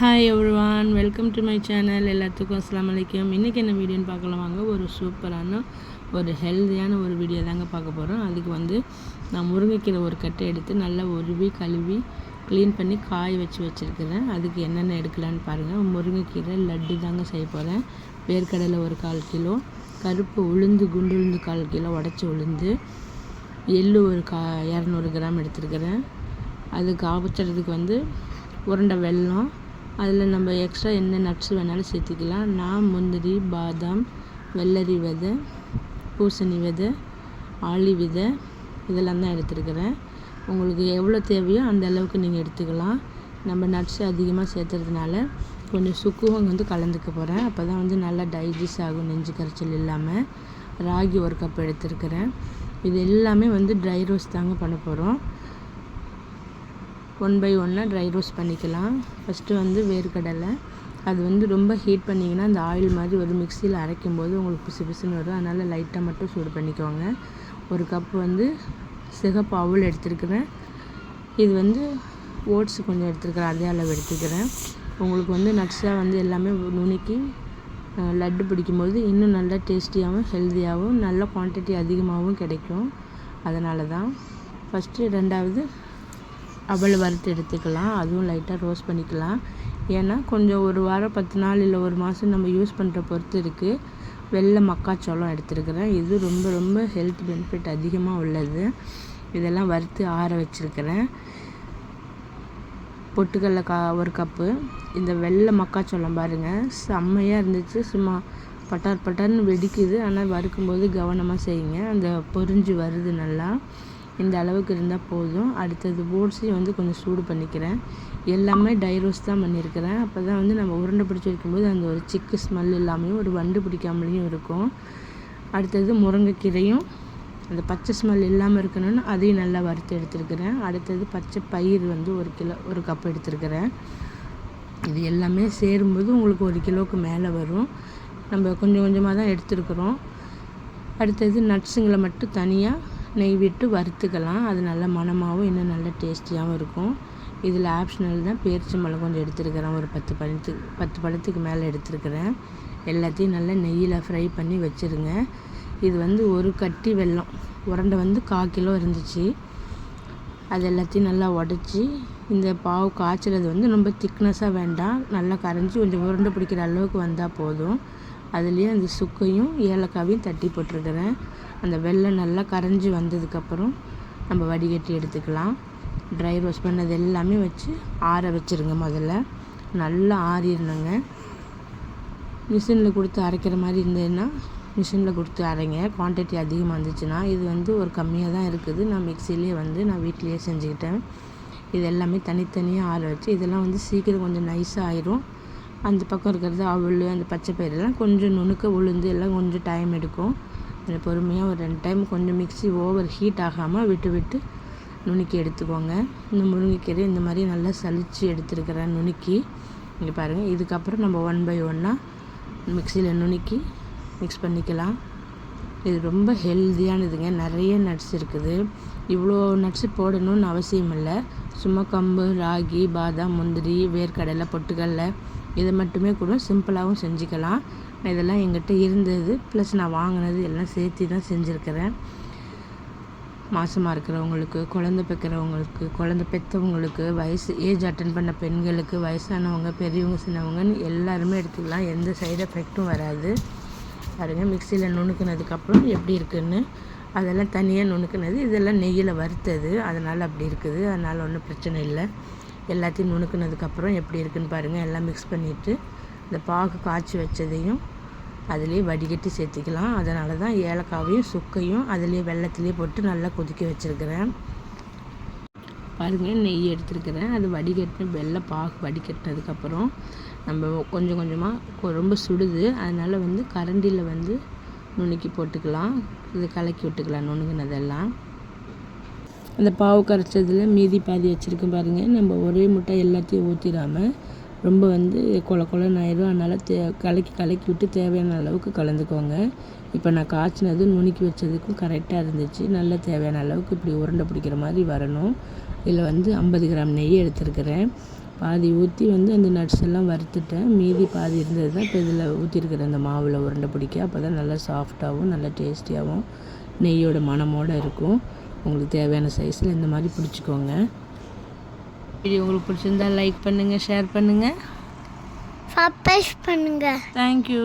Hi everyone welcome to my channel எல்லாத்துக்கும் அஸ்லாம் வலைக்கம் இன்றைக்கி என்ன வீடியோன்னு பார்க்கலாம் வாங்க. ஒரு சூப்பரான ஒரு ஹெல்த்தியான ஒரு வீடியோ தாங்க பார்க்க போகிறோம் அதுக்கு வந்து நான் முருங்கைக்கீரை ஒரு கட்டை எடுத்து நல்லா உருவி கழுவி க்ளீன் பண்ணி காய வச்சு வச்சுருக்கிறேன். அதுக்கு என்னென்ன எடுக்கலான்னு பாருங்கள் முருங்கைக்கீரை லட்டு தாங்க செய்ய போகிறேன் வேர்க்கடலை ஒரு கால் கிலோ கருப்பு உளுந்து குண்டு உளுந்து கால் கிலோ உடச்சி உளுந்து எள்ளு ஒரு கா இரநூறு கிராம் எடுத்துருக்கிறேன். அதுக்கு ஆபத்துறதுக்கு வந்து உருண்டை வெல்லம் அதில் நம்ம எக்ஸ்ட்ரா என்ன நட்ஸ் வேணாலும் சேர்த்திக்கலாம். நான் முந்திரி பாதாம் வெள்ளரி விதை பூசணி விதை ஆளி விதை இதெல்லாம் தான் எடுத்துருக்கிறேன். உங்களுக்கு எவ்வளோ தேவையோ அந்த அளவுக்கு நீங்கள் எடுத்துக்கலாம். நம்ம நட்ஸ் அதிகமாக சேர்த்துறதுனால கொஞ்சம் சுக்குவம் வந்து கலந்துக்க போகிறேன் அப்போ தான் வந்து நல்லா டைஜஸ்ட் ஆகும் நெஞ்சு கரைச்சல் இல்லாமல் ராகி ஒரு கப் எடுத்துருக்கிறேன். இது எல்லாமே வந்து ட்ரை ரோஸ்ட் தாங்க பண்ண போகிறோம் ஒன் பை ஒன்னாக ட்ரை ரோஸ்ட் பண்ணிக்கலாம். ஃபஸ்ட்டு வந்து வேர்க்கடலை. அது வந்து ரொம்ப ஹீட் பண்ணிங்கன்னா அந்த ஆயில் மாதிரி ஒரு மிக்சியில் அரைக்கும் போது உங்களுக்கு பிசு பிசுன்னு வரும். அதனால் லைட்டாக மட்டும் சூடு பண்ணிக்கோங்க. ஒரு கப் வந்து சிகப்பு அவுள் எடுத்துருக்கிறேன். இது வந்து ஓட்ஸ் கொஞ்சம் எடுத்துருக்கிறேன். அதே அளவு எடுத்துக்கிறேன். உங்களுக்கு வந்து நட்ஸாக வந்து எல்லாமே நுணுக்கி லட்டு பிடிக்கும்போது இன்னும் நல்லா டேஸ்டியாகவும் ஹெல்த்தியாகவும் நல்ல குவான்டிட்டி அதிகமாகவும் கிடைக்கும். அதனால தான் ஃபஸ்ட்டு ரெண்டாவது அவல் வறுத்து எடுத்துக்கலாம். அதுவும் லைட்டாக ரோஸ்ட் பண்ணிக்கலாம். ஏன்னா கொஞ்சம் ஒரு வாரம் பத்து நாள் இல்லை ஒரு மாதம் நம்ம யூஸ் பண்ணுற பொறுத்து இருக்குது வெள்ளை மக்காச்சோளம் எடுத்துருக்கிறேன். இது ரொம்ப ரொம்ப ஹெல்த் பெனிஃபிட் அதிகமாக உள்ளது. இதெல்லாம் வறுத்து ஆற வச்சுருக்கிறேன். பொட்டுக்கடல கா ஒரு கப்பு. இந்த வெள்ளை மக்காச்சோளம் பாருங்கள் செம்மையாக இருந்துச்சு. சும்மா பட்டார் பட்டார்னு வெடிக்குது. ஆனால் வறுக்கும்போது கவனமாக செய்யுங்க. அந்த பொரிஞ்சு வருது நல்லா. இந்த அளவுக்கு இருந்தால் போதும். அடுத்தது ஓட்ஸையும் வந்து கொஞ்சம் சூடு பண்ணிக்கிறேன். எல்லாமே டைரோஸ் தான் பண்ணியிருக்கிறேன். அப்போ தான் வந்து நம்ம உருண்டை பிடிச்சி வைக்கும்போது அந்த ஒரு சிக்கு ஸ்மெல் இல்லாமையும் ஒரு வண்டு பிடிக்காமலையும் இருக்கும். அடுத்தது முருங்கைக்கீரையும். அந்த பச்சை ஸ்மெல் இல்லாமல் இருக்கணும்னு அதையும் நல்லா வறுத்து எடுத்துருக்கிறேன். அடுத்தது பச்சை பயிர் வந்து ஒரு கிலோ ஒரு கப் எடுத்துருக்கிறேன். இது எல்லாமே சேரும்போது உங்களுக்கு ஒரு கிலோவுக்கு மேலே வரும். நம்ம கொஞ்சம் கொஞ்சமாக தான் எடுத்துருக்குறோம். அடுத்தது நட்ஸுங்களை மட்டும் தனியாக நெய் விட்டு வறுத்துக்கலாம். அது நல்ல மணமாகவும் இன்னும் நல்ல டேஸ்டியாகவும் இருக்கும். இதில் ஆப்ஷனல் தான் பேரிச்சம்பழம் கொஞ்சம் எடுத்துருக்கிறேன். ஒரு பத்து பழத்துக்கு பத்து பழத்துக்கு மேலே எடுத்துருக்கிறேன். எல்லாத்தையும் நல்லா நெய்யில் ஃப்ரை பண்ணி வச்சுருங்க. இது வந்து ஒரு கட்டி வெல்லம். உரண்டை வந்து கால் கிலோ இருந்துச்சு. அது எல்லாத்தையும் நல்லா உடச்சி இந்த பாவு காய்ச்சறது வந்து ரொம்ப திக்னஸாக வேண்டாம். நல்லா கரைஞ்சி கொஞ்சம் உருண்டை பிடிக்கிற அளவுக்கு வந்தால் போதும். அதுலேயும் அந்த சுக்கையும் ஏலக்காவையும் தட்டி போட்டிருக்கிறேன். அந்த வெள்ளை நல்லா கரைஞ்சி வந்ததுக்கப்புறம் நம்ம வடிகட்டி எடுத்துக்கலாம். ட்ரை ரோஸ்ட் பண்ணது எல்லாமே வச்சு ஆற வச்சுருங்க முதல்ல. நல்லா ஆறிடணுங்க. மிஷினில் கொடுத்து அரைக்கிற மாதிரி இருந்ததுன்னா மிஷினில் கொடுத்து அரைங்க. குவான்டிட்டி அதிகமாக இருந்துச்சுன்னா இது வந்து ஒரு கம்மியாக தான் இருக்குது. நான் மிக்சிலேயே வந்து நான் வீட்லேயே செஞ்சுக்கிட்டேன். இது எல்லாமே தனித்தனியாக ஆற வச்சு இதெல்லாம் வந்து சீக்கிரம் கொஞ்சம் நைஸாக ஆயிரும். அந்த பக்கம் இருக்கிறது அவள் அந்த பச்சை பயிரெல்லாம் கொஞ்சம் நுணுக்க உளுந்து எல்லாம் கொஞ்சம் டைம் எடுக்கும். அதில் பொறுமையாக ஒரு ரெண்டு டைம் கொஞ்சம் மிக்சி ஓவர் ஹீட் ஆகாமல் விட்டு விட்டு நுணுக்கி எடுத்துக்கோங்க. இந்த முருங்கைக்கீரை இந்த மாதிரி நல்லா சளிச்சு எடுத்துருக்கிறேன் நுணுக்கி இங்கே பாருங்கள் இதுக்கப்புறம் நம்ம ஒன் பை ஒன்னாக மிக்சியில் நுணுக்கி மிக்ஸ் பண்ணிக்கலாம். இது ரொம்ப ஹெல்த்தியானதுங்க நிறைய நட்ஸ் இருக்குது. இவ்வளோ நட்ஸ் போடணும்னு அவசியம் இல்லை. சும்மா கம்பு ராகி பாதாம் முந்திரி வேர்க்கடலை பொட்டுக்கடலை இதை மட்டுமே கூட சிம்பிளாகவும் செஞ்சுக்கலாம். இதெல்லாம் எங்கிட்ட இருந்தது. ப்ளஸ் நான் வாங்கினது எல்லாம் சேர்த்து தான் செஞ்சுருக்கிறேன். மாதமாக இருக்கிறவங்களுக்கு குழந்த பெக்கிறவங்களுக்கு குழந்த பெற்றவங்களுக்கு வயசு ஏஜ் அட்டன் பண்ண பெண்களுக்கு வயசானவங்க பெரியவங்க சின்னவங்கன்னு எல்லாருமே எடுத்துக்கலாம். எந்த சைடு எஃபெக்ட்டும் வராது. பாருங்கள் மிக்சியில் நுணுக்கினதுக்கப்புறம் எப்படி இருக்குதுன்னு அதெல்லாம் தனியாக நுணுக்கினது இதெல்லாம் நெய்யில் வறுத்தது அதனால் அப்படி இருக்குது. அதனால் ஒன்றும் பிரச்சனை இல்லை. எல்லாத்தையும் நுணுக்குனதுக்கப்புறம் எப்படி இருக்குதுன்னு பாருங்கள் எல்லாம் மிக்ஸ் பண்ணிவிட்டு இந்த பாகு காய்ச்சி வச்சதையும் அதிலே வடிகட்டி சேர்த்திக்கலாம். அதனால தான் ஏலக்காவையும் சுக்கையும் அதிலே வெள்ளத்துலேயே போட்டு நல்லா கொதிக்க வச்சுருக்கிறேன். பாருங்கள் நெய் எடுத்துருக்கிறேன். அது வடிகட்டின வெள்ளை பாகு வடிகட்டினதுக்கப்புறம் நம்ம கொஞ்சம் கொஞ்சமாக ரொம்ப சுடுது. அதனால் வந்து கரண்டியில் வந்து நுணுக்கி போட்டுக்கலாம். இது கலக்கி விட்டுக்கலாம் நுணுங்கினதெல்லாம் அந்த பாவு கரைச்சதில் மீதி பாதி வச்சுருக்கேன் பாருங்கள் நம்ம ஒரே முட்டை எல்லாத்தையும் ஊற்றிடாமல் ரொம்ப வந்து கொல கொலன்னு ஆயிடும் அதனால் தே கலக்கி கலக்கி விட்டு தேவையான அளவுக்கு கலந்துக்கோங்க. இப்போ நான் காய்ச்சினது நுணுக்கி வச்சதுக்கும் கரெக்டாக இருந்துச்சு. நல்ல தேவையான அளவுக்கு இப்படி உருண்டை பிடிக்கிற மாதிரி வரணும். இதில் வந்து ஐம்பது கிராம் நெய் எடுத்துருக்கிறேன். பாதி ஊற்றி வந்து அந்த நட்ஸ் எல்லாம் வறுத்துட்டேன். மீதி பாதி இருந்தது தான் இப்போ இதில் ஊற்றிருக்கிறேன் அந்த மாவில் உருண்டை பிடிக்க. அப்போ தான் நல்லா சாஃப்டாகவும் நல்லா டேஸ்டியாகவும் நெய்யோட மணமோடு இருக்கும். உங்களுக்கு தேவையான சைஸில் இந்த மாதிரி பிடிச்சிக்கோங்க. வீடியோ உங்களுக்கு பிடிச்சிருந்தா லைக் பண்ணுங்கள் ஷேர் பண்ணுங்கள் சப்ஸ்கிரைப் பண்ணுங்க. தேங்க்யூ